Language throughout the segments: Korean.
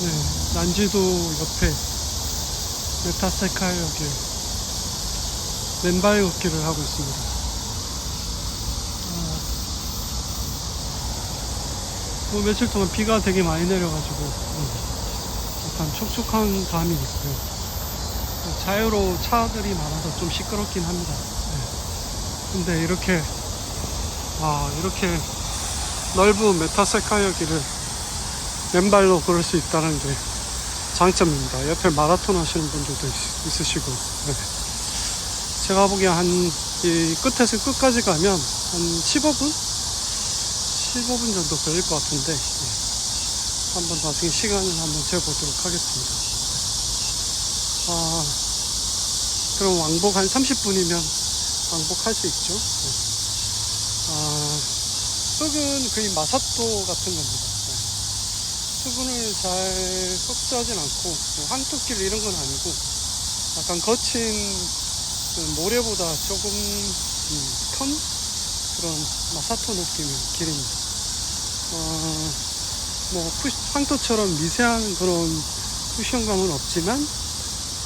네, 난지도 옆에 메타세카이어길 맨발 걷기를 하고 있습니다. 아, 뭐 며칠 동안 비가 되게 많이 내려가지고 음, 약간 촉촉한 감이 있고요. 자유로 차들이 많아서 좀 시끄럽긴 합니다. 네. 근데 이렇게 아 이렇게 넓은 메타세카이어 길을 맨발로 걸을 수 있다는 게 장점입니다. 옆에 마라톤 하시는 분들도 있, 으시고 제가 보기엔 한, 이 끝에서 끝까지 가면 한 15분? 15분 정도 걸릴 것 같은데, 예. 한번 나중에 시간을 한번 재보도록 하겠습니다. 아, 그럼 왕복 한 30분이면 왕복할 수 있죠. 예. 아, 쑥은 거의 마사토 같은 겁니다. 예. 수분을 잘 흡수하진 않고, 황토길 이런 건 아니고, 약간 거친 그 모래보다 조금 음, 턴 그런 마사토 느낌의 길입니다. 어, 뭐 쿠- 황토처럼 미세한 그런 쿠션감은 없지만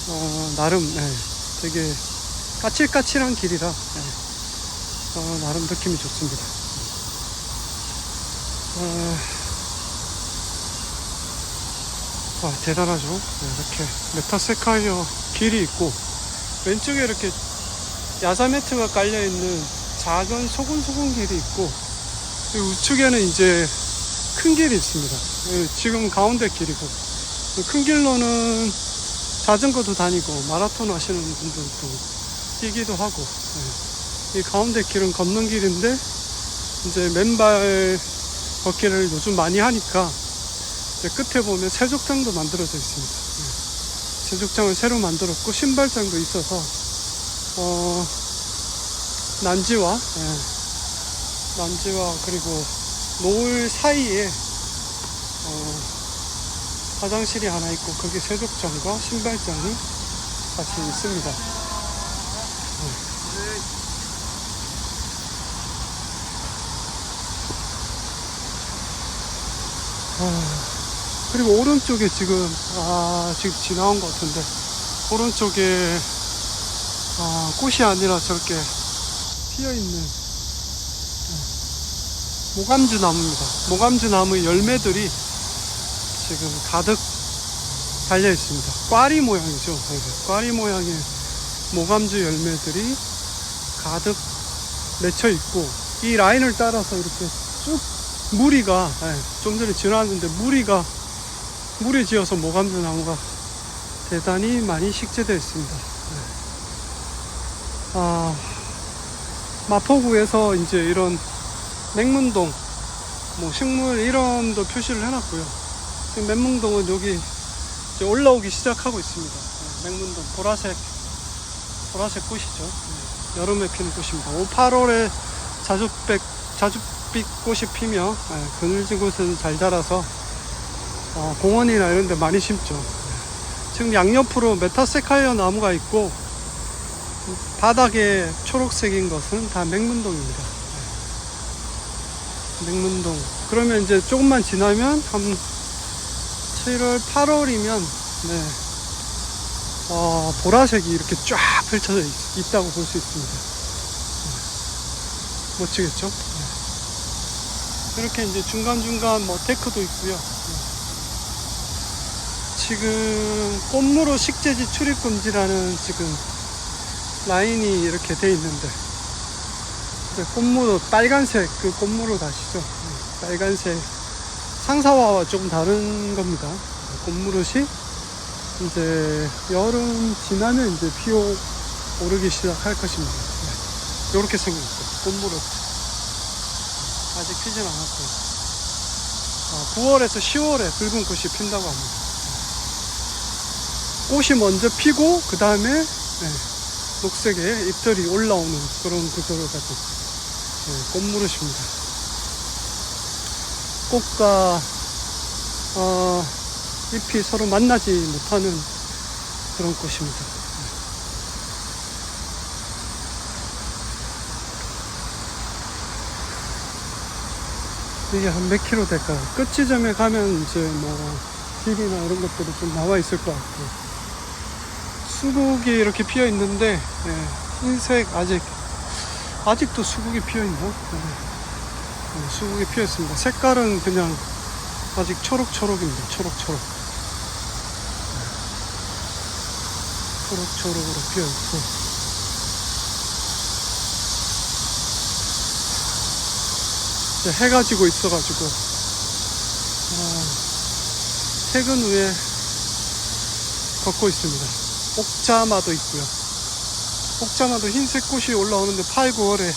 어, 나름 예, 되게 까칠까칠한 길이라 예, 어, 나름 느낌이 좋습니다. 어, 와 대단하죠. 네, 이렇게 메타세카이어 길이 있고 왼쪽에 이렇게 야자 매트가 깔려 있는 작은 소근소근 길이 있고 우측에는 이제 큰 길이 있습니다. 예, 지금 가운데 길이고 큰 길로는 자전거도 다니고 마라톤 하시는 분들도 뛰기도 하고 예, 이 가운데 길은 걷는 길인데 이제 맨발 걷기를 요즘 많이 하니까 끝에 보면 세족장도 만들어져 있습니다. 예. 세족장을 새로 만들었고 신발장도 있어서 어, 난지와 예, 난지와 그리고 노을 사이에 어, 화장실이 하나 있고 거기 세족장과 신발장이 같이 있습니다. 아, 그리고 오른쪽에 지금 아 지금 지나온 것 같은데 오른쪽에 아 꽃이 아니라 저렇게 피어 있는 모감주 나무입니다. 모감주 나무의 열매들이 지금 가득 달려 있습니다. 꽈리 모양이죠. 네, 꽈리 모양의 모감주 열매들이 가득 맺혀 있고 이 라인을 따라서 이렇게 쭉 무리가 예, 좀 전에 지나왔는데 무리가 무리 지어서 모감주 나무가 대단히 많이 식재되어 있습니다. 예. 아, 마포구에서 이제 이런 맹문동, 뭐 식물 이름도 표시를 해놨고요. 지금 맹문동은 여기 이제 올라오기 시작하고 있습니다. 예, 맹문동 보라색 보라색 꽃이죠. 예, 여름에 피는 꽃입니다. 5, 8월에 자주백 자주빛 꽃이 피며 예, 그늘진 곳은 잘 자라서 어, 공원이나 이런 데 많이 심죠. 예. 지금 양옆으로 메타세카이어 나무가 있고 바닥에 초록색인 것은 다 맹문동입니다. 예. 맹문동. 그러면 이제 조금만 지나면 한 7월, 8월이면 네. 어, 보라색이 이렇게 쫙 펼쳐져 있, 다고 볼 수 있습니다. 네. 멋지겠죠? 네. 이렇게 이제 중간중간 뭐 데크도 있고요. 네. 지금 꽃무로 식재지 출입 금지라는 지금 라인이 이렇게 돼 있는데 꽃무로 빨간색 그 꽃무로 다시죠. 네. 빨간색 상사화와 조금 다른 겁니다. 꽃무릇이 이제 여름 지나면 이제 피어 오르기 시작할 것입니다. 네. 이렇게 생겼어요. 꽃무릇. 아직 피진 않았고요. 아, 9월에서 10월에 붉은 꽃이 핀다고 합니다. 꽃이 먼저 피고 그 다음에 녹색의 잎들이 올라오는 그런 구조를 가진 네, 꽃무릇입니다. 꽃과 어, 잎이 서로 만나지 못하는 그런 꽃입니다. 이게 한 몇 킬로 될까요? 끝 지점에 가면 이제 뭐 길이나 이런 것들이 좀 나와 있을 것 같고 수국이 이렇게 피어 있는데 예, 흰색 아직 아직도 수국이 피어 있나? 네. 네, 수국이 피어 있습니다. 색깔은 그냥 아직 초록초록입니다. 초록초록. 네. 초록초록으로 피어 있고. 해가 지고 있어가지고 아, 퇴근 후에 걷고 있습니다. 옥자마도 있고요. 옥자마도 흰색 꽃이 올라오는데 8, 9월에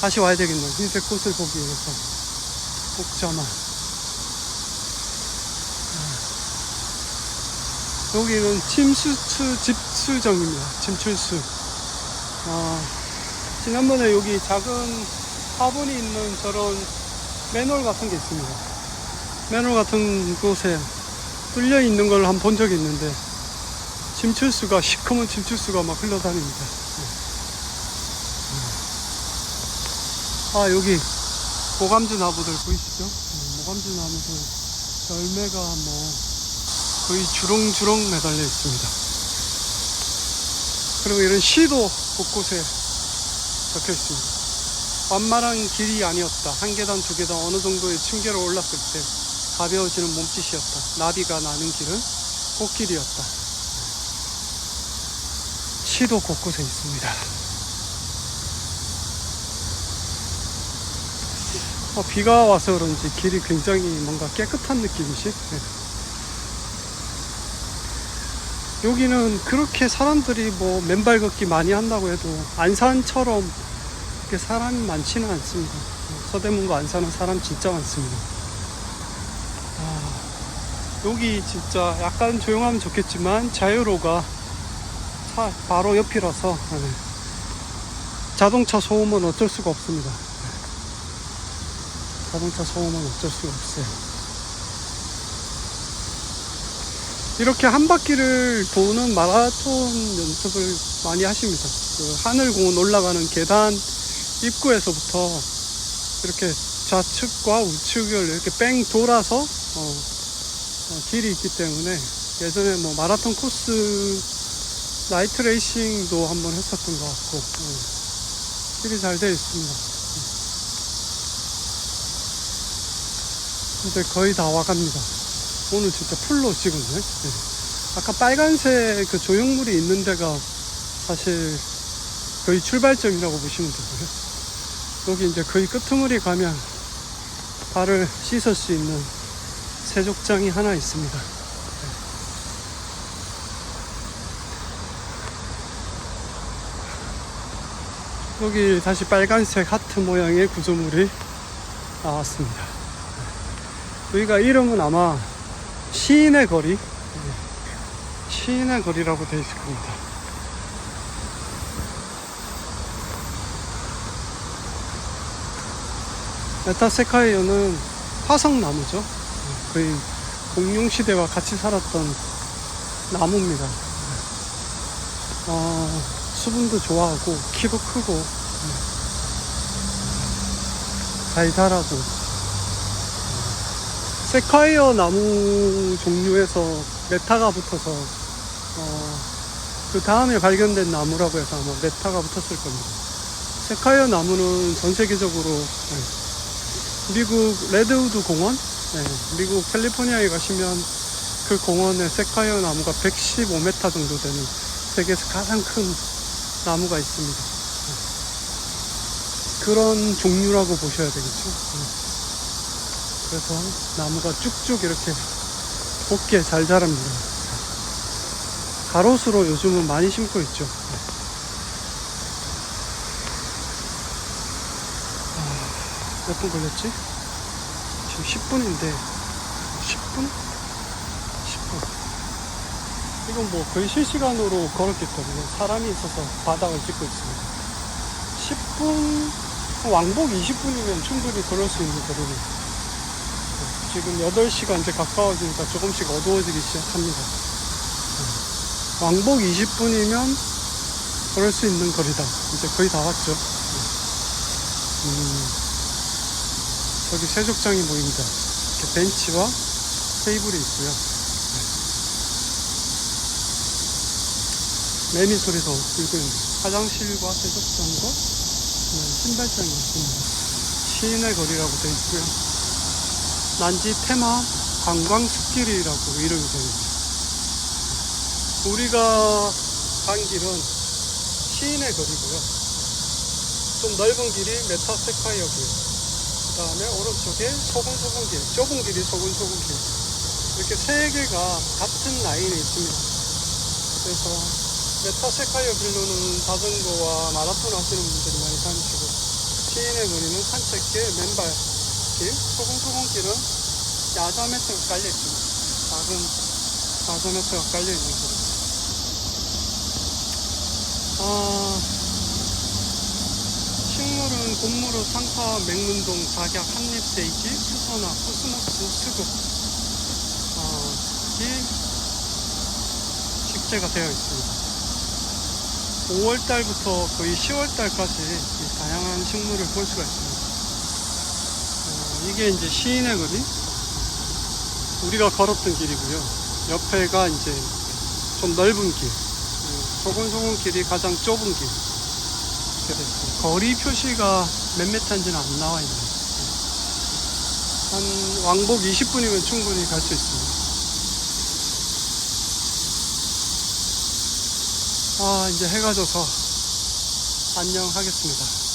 다시 와야 되겠네요. 흰색 꽃을 보기 위해서. 옥자마. 아. 여기는 침수추 집수정입니다. 침출수. 아, 지난번에 여기 작은 화분이 있는 저런 맨홀 같은 게 있습니다. 맨홀 같은 곳에 뚫려 있는 걸 한 번 본 적이 있는데 침출수가 시커먼 침출수가 막 흘러다닙니다. 아 여기 모감주 나무들 보이시죠? 네, 모감주 나무들 열매가 뭐 거의 주렁주렁 매달려 있습니다. 그리고 이런 시도 곳곳에 적혀 있습니다. 완만한 길이 아니었다. 한 계단, 두 계단 어느 정도의 층계로 올랐을 때 가벼워지는 몸짓이었다. 나비가 나는 길은 꽃길이었다. 시도 곳곳에 있습니다. 어, 비가 와서 그런지 길이 굉장히 뭔가 깨끗한 느낌이시. 네. 여기는 그렇게 사람들이 뭐 맨발 걷기 많이 한다고 해도 안산처럼 그렇게 사람이 많지는 않습니다. 서대문과 안산은 사람 진짜 많습니다. 아, 여기 진짜 약간 조용하면 좋겠지만 자유로가 차 바로 옆이라서 네. 자동차 소음은 어쩔 수가 없습니다. 네. 자동차 소음은 어쩔 수가 없어요. 이렇게 한 바퀴를 도는 마라톤 연습을 많이 하십니다. 그 하늘공원 올라가는 계단 입구에서부터 이렇게 좌측과 우측을 이렇게 뺑 돌아서 어, 어, 길이 있기 때문에 예전에 뭐 마라톤 코스 나이트 레이싱도 한번 했었던 것 같고 어, 길이 잘 되어 있습니다. 이제 거의 다 와갑니다. 오늘 진짜 풀로 찍었네. 네. 아까 빨간색 그 조형물이 있는 데가 사실 거의 출발점이라고 보시면 되고요. 여기 이제 거의 끄트머리 가면 발을 씻을 수 있는 세족장이 하나 있습니다. 여기 다시 빨간색 하트 모양의 구조물이 나왔습니다. 여기가 이름은 아마 시인의 거리, 시인의 거리라고 되어 있을 겁니다. 메타세카이어는 화석나무죠. 거의 공룡시대와 같이 살았던 나무입니다. 어, 수분도 좋아하고, 키도 크고, 달달하고. 세카이어 나무 종류에서 메타가 붙어서, 어, 그 다음에 발견된 나무라고 해서 아마 메타가 붙었을 겁니다. 세카이어 나무는 전 세계적으로 네, 미국 레드우드 공원, 네, 미국 캘리포니아에 가시면 그 공원에 세카이어 나무가 115m 정도 되는 세계에서 가장 큰 나무가 있습니다. 네. 그런 종류라고 보셔야 되겠죠. 네. 그래서 나무가 쭉쭉 이렇게 곱게 잘 자랍니다. 가로수로 요즘은 많이 심고 있죠. 네. 몇분 걸렸지? 지금 10분인데 10분? 10분 이건 뭐 거의 실시간으로 걸었기 때문에 사람이 있어서 바닥을 찍고 있습니다 10분 왕복 20분이면 충분히 걸을 수 있는 거리는 지금 8시가 이제 가까워지니까 조금씩 어두워지기 시작합니다 왕복 20분이면 걸을 수 있는 거리다 이제 거의 다 왔죠 음. 저기 세족장이 보입니다. 이렇게 벤치와 테이블이 있고요. 매미 소리도 들고 있는 화장실과 세족장과 네, 신발장이 있습니다. 시인의 거리라고 되어 있고요. 난지 테마 관광숲길이라고 이름이 되어 있네요. 우리가 간 길은 시인의 거리고요. 좀 넓은 길이 메타세카이어 길. 그 다음에 오른쪽에 소근소근 길, 좁은 길이 소근소근 길. 이렇게 세 개가 같은 라인에 있습니다. 그래서 메타 세카이어 길로는 자전거와 마라톤 하시는 분들이 많이 다니시고, 시인의 거리는 산책길, 맨발길, 소근소근 길은 야자 매트가 깔려 있습니다. 작은 야자 매트가 깔려 있는 길. 아, 식물은 곤무로 상파 맹문동 작약 한잎세이지 수선화 코스모스 스국 어, 이 식재가 되어 있습니다. 5월달부터 거의 10월달까지 다양한 식물을 볼 수가 있습니다. 어, 이게 이제 시인의 거리 우리가 걸었던 길이고요. 옆에가 이제 좀 넓은 길 소근소근 길이 가장 좁은 길 이렇게. 거리 표시가 몇 메타인지는 안 나와 있네요. 한 왕복 20분이면 충분히 갈 수 있습니다. 아 이제 해가 져서 안녕하겠습니다.